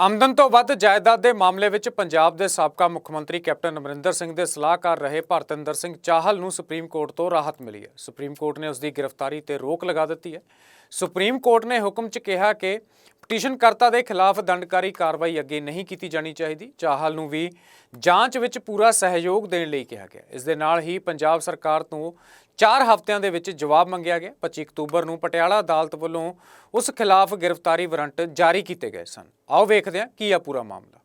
ਆਮਦਨ ਤੋਂ ਵੱਧ ਜਾਇਦਾਦ ਦੇ ਮਾਮਲੇ ਵਿੱਚ ਪੰਜਾਬ ਦੇ ਸਾਬਕਾ ਮੁੱਖ ਮੰਤਰੀ ਕੈਪਟਨ ਅਮਰਿੰਦਰ ਸਿੰਘ ਦੇ ਸਲਾਹਕਾਰ ਰਹੇ ਭਰਤਿੰਦਰ ਸਿੰਘ ਚਾਹਲ ਨੂੰ ਸੁਪਰੀਮ ਕੋਰਟ ਤੋਂ ਰਾਹਤ ਮਿਲੀ ਹੈ। ਸੁਪਰੀਮ ਕੋਰਟ ਨੇ ਉਸ ਦੀ ਗ੍ਰਿਫਤਾਰੀ ਤੇ ਰੋਕ ਲਗਾ ਦਿੱਤੀ ਹੈ। ਸੁਪਰੀਮ ਕੋਰਟ ਨੇ ਹੁਕਮ 'ਚ ਕਿਹਾ ਕਿ ਪਟੀਸ਼ਨਕਰਤਾ ਦੇ ਖਿਲਾਫ ਦੰਡਕਾਰੀ ਕਾਰਵਾਈ ਅੱਗੇ ਨਹੀਂ ਕੀਤੀ ਜਾਣੀ ਚਾਹੀਦੀ। ਚਾਹਲ ਨੂੰ ਵੀ ਜਾਂਚ ਵਿੱਚ ਪੂਰਾ ਸਹਿਯੋਗ ਦੇਣ ਲਈ ਕਿਹਾ ਗਿਆ ਇਸ ਦੇ ਨਾਲ ਹੀ ਪੰਜਾਬ ਸਰਕਾਰ ਤੋਂ 4 ਹਫ਼ਤਿਆਂ ਦੇ ਵਿੱਚ ਜਵਾਬ ਮੰਗਿਆ ਗਿਆ। 25 ਅਕਤੂਬਰ ਨੂੰ ਪਟਿਆਲਾ ਅਦਾਲਤ ਵੱਲੋਂ ਉਸ ਖਿਲਾਫ ਗ੍ਰਿਫਤਾਰੀ ਵਾਰੰਟ ਜਾਰੀ ਕੀਤੇ ਗਏ ਸਨ। ਆਓ ਵੇਖਦੇ ਹਾਂ ਕੀ ਆ ਪੂਰਾ ਮਾਮਲਾ।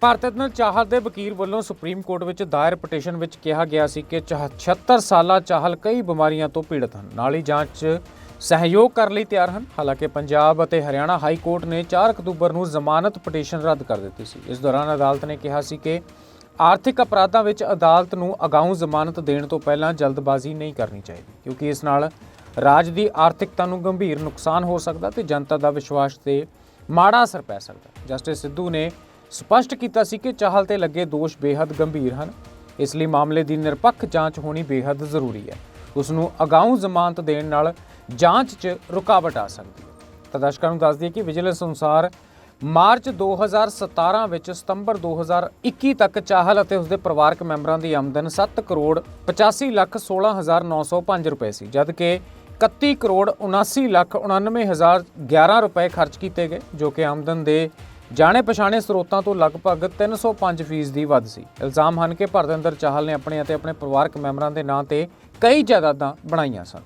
ਭਾਰਤ ਰਤਨ ਚਾਹਲ ਦੇ ਵਕੀਲ ਵੱਲੋਂ ਸੁਪਰੀਮ ਕੋਰਟ ਵਿੱਚ ਦਾਇਰ ਪਟੀਸ਼ਨ ਵਿੱਚ ਕਿਹਾ ਗਿਆ ਸੀ ਕਿ 76 ਸਾਲਾ ਚਾਹਲ ਕਈ ਬਿਮਾਰੀਆਂ ਤੋਂ ਪੀੜਤ ਹਨ। ਨਾਲ ਹੀ ਜਾਂਚ ਸਹਿਯੋਗ ਕਰਨ ਲਈ ਤਿਆਰ ਹਨ। ਹਾਲਾਂਕਿ ਪੰਜਾਬ ਅਤੇ ਹਰਿਆਣਾ ਹਾਈ ਕੋਰਟ ਨੇ 4 ਅਕਤੂਬਰ ਨੂੰ ਜ਼ਮਾਨਤ ਪਟੀਸ਼ਨ ਰੱਦ ਕਰ ਦਿੱਤੀ ਸੀ। ਇਸ ਦੌਰਾਨ ਅਦਾਲਤ ਨੇ ਕਿਹਾ ਸੀ ਕਿ ਆਰਥਿਕ ਅਪਰਾਧਾਂ ਵਿੱਚ ਅਦਾਲਤ ਨੂੰ ਅਗਾਊਂ ਜ਼ਮਾਨਤ ਦੇਣ ਤੋਂ ਪਹਿਲਾਂ ਜਲਦਬਾਜ਼ੀ ਨਹੀਂ ਕਰਨੀ ਚਾਹੀਦੀ, ਕਿਉਂਕਿ ਇਸ ਨਾਲ ਰਾਜ ਦੀ ਆਰਥਿਕਤਾ ਨੂੰ ਗੰਭੀਰ ਨੁਕਸਾਨ ਹੋ ਸਕਦਾ ਤੇ ਜਨਤਾ ਦਾ ਵਿਸ਼ਵਾਸ ਤੇ ਮਾੜਾ ਅਸਰ ਪੈ ਸਕਦਾ ਜਸਟਿਸ ਸਿੱਧੂ ਨੇ ਸਪਸ਼ਟ ਕੀਤਾ ਸੀ ਕਿ ਚਾਹਲ ਤੇ ਲੱਗੇ ਦੋਸ਼ ਬੇहद ਗੰਭੀਰ ਹਨ। ਇਸ ਲਈ ਮਾਮਲੇ ਦੀ ਨਿਰਪੱਖ ਜਾਂਚ ਹੋਣੀ ਬੇहद ਜ਼ਰੂਰੀ ਹੈ। ਉਸ ਨੂੰ ਅਗਾਊਂ ਜ਼ਮਾਨਤ ਦੇਣ ਨਾਲ ਜਾਂਚ 'ਚ ਰੁਕਾਵਟ ਆ ਸਕਦੀ ਹੈ। ਤਾਂ ਦਰਸ਼ਕਾਂ ਨੂੰ ਦੱਸ ਦਈਏ ਕਿ ਵਿਜੀਲੈਂਸ ਅਨੁਸਾਰ ਮਾਰਚ 2017 ਵਿੱਚ ਸਤੰਬਰ 2021 ਤੱਕ ਚਾਹਲ ਅਤੇ ਉਸਦੇ ਪਰਿਵਾਰਕ ਮੈਂਬਰਾਂ ਦੀ ਆਮਦਨ 7 ਕਰੋੜ 85 ਲੱਖ 16905 ਰੁਪਏ ਸੀ, ਜਦਕਿ 31 ਕਰੋੜ 79 ਲੱਖ 99011 ਰੁਪਏ ਖਰਚ ਕੀਤੇ ਗਏ, ਜੋ ਕਿ ਆਮਦਨ ਦੇ ਜਾਣੇ ਪਛਾਣੇ ਸਰੋਤਾਂ ਤੋਂ ਲਗਭਗ 305 ਫੀਸਦੀ ਵੱਧ ਸੀ। ਇਲਜ਼ਾਮ ਹਨ ਕਿ ਭਰਤਿੰਦਰ ਚਾਹਲ ਨੇ ਆਪਣੇ ਅਤੇ ਆਪਣੇ ਪਰਿਵਾਰਕ ਮੈਂਬਰਾਂ ਦੇ ਨਾਂ ਤੇ ਕਈ ਜਾਇਦਾਦਾਂ ਬਣਾਈਆਂ ਸਨ।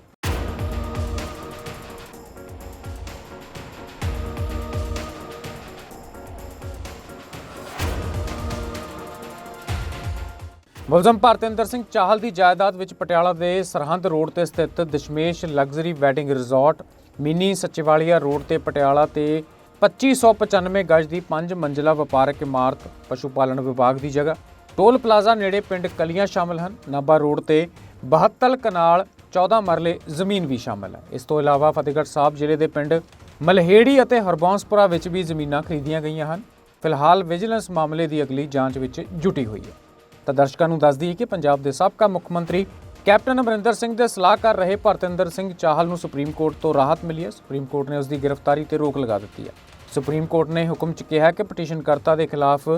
ਮੁਲਜ਼ਮ ਭਰਤਿੰਦਰ ਸਿੰਘ ਚਾਹਲ ਦੀ ਜਾਇਦਾਦ ਵਿੱਚ ਪਟਿਆਲਾ ਦੇ ਸਰਹੰਦ ਰੋਡ ਤੇ ਸਥਿਤ Dashmesh luxury wedding resort, mini ਸੱਚੇਵਾਲੀਆ road ਤੇ ਪਟਿਆਲਾ ਤੇ 2595 ਗਜ ਦੀ 5 ਮੰਜ਼ਲਾ ਵਪਾਰਕ ਇਮਾਰਤ ਪਸ਼ੂ ਪਾਲਣ ਵਿਭਾਗ ਦੀ ਜਗ੍ਹਾ। ਟੋਲ ਪਲਾਜ਼ਾ ਨੇੜੇ ਪਿੰਡ ਕਲੀਆਂ ਸ਼ਾਮਲ ਹਨ। ਨਾਭਾ ਰੋਡ ਤੇ 72 ਕਨਾਲ 14 ਮਰਲੇ ਜ਼ਮੀਨ ਵੀ ਸ਼ਾਮਲ ਹੈ। ਇਸ ਤੋਂ ਇਲਾਵਾ ਫਤਿਹਗੜ੍ਹ ਸਾਹਿਬ ਜ਼ਿਲ੍ਹੇ ਦੇ ਪਿੰਡ ਮਲਹੇੜੀ ਅਤੇ ਹਰਬੌਂਸਪੁਰਾ ਵਿੱਚ ਵੀ ਜ਼ਮੀਨਾਂ ਖਰੀਦੀਆਂ ਗਈਆਂ ਹਨ। ਫਿਲਹਾਲ ਵਿਜੀਲੈਂਸ ਮਾਮਲੇ ਦੀ ਅਗਲੀ ਜਾਂਚ ਵਿੱਚ ਜੁਟੀ ਹੋਈ ਹੈ। ਤਾਂ ਦਰਸ਼ਕਾਂ ਨੂੰ ਦੱਸ ਦਈਏ ਕਿ ਪੰਜਾਬ ਦੇ ਸਾਬਕਾ ਮੁੱਖ ਮੰਤਰੀ ਕੈਪਟਨ ਅਮਰਿੰਦਰ ਸਿੰਘ ਦੇ ਸਲਾਹਕਾਰ ਰਹੇ ਭਰਤਿੰਦਰ ਸਿੰਘ ਚਾਹਲ ਨੂੰ ਸੁਪਰੀਮ ਕੋਰਟ ਤੋਂ ਰਾਹਤ ਮਿਲੀ ਹੈ। ਸੁਪਰੀਮ ਕੋਰਟ ਨੇ ਉਸ ਦੀ ਗ੍ਰਿਫਤਾਰੀ ਤੇ ਰੋਕ ਲਗਾ ਦਿੱਤੀ ਹੈ। ਸੁਪਰੀਮ ਕੋਰਟ ਨੇ ਹੁਕਮ 'ਚ ਕਿਹਾ ਕਿ ਪਟੀਸ਼ਨਕਰਤਾ ਦੇ ਖਿਲਾਫ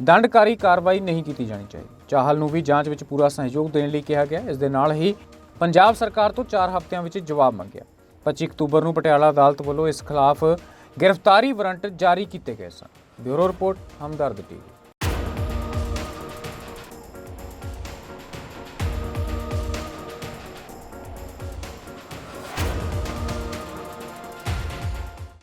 ਦੰਡਕਾਰੀ ਕਾਰਵਾਈ ਨਹੀਂ ਕੀਤੀ ਜਾਣੀ ਚਾਹੀਦੀ। ਚਾਹਲ ਨੂੰ ਵੀ ਜਾਂਚ ਵਿੱਚ ਪੂਰਾ ਸਹਿਯੋਗ ਦੇਣ ਲਈ ਕਿਹਾ ਗਿਆ। ਇਸ ਦੇ ਨਾਲ ਹੀ ਪੰਜਾਬ ਸਰਕਾਰ ਤੋਂ 4 ਹਫ਼ਤਿਆਂ ਵਿੱਚ ਜਵਾਬ ਮੰਗਿਆ। 25 ਅਕਤੂਬਰ ਨੂੰ ਪਟਿਆਲਾ ਅਦਾਲਤ ਵੱਲੋਂ ਇਸ ਖਿਲਾਫ ਗ੍ਰਿਫਤਾਰੀ ਵਾਰੰਟ ਜਾਰੀ ਕੀਤੇ ਗਏ ਸਨ। Bureau report, Hamdard TV.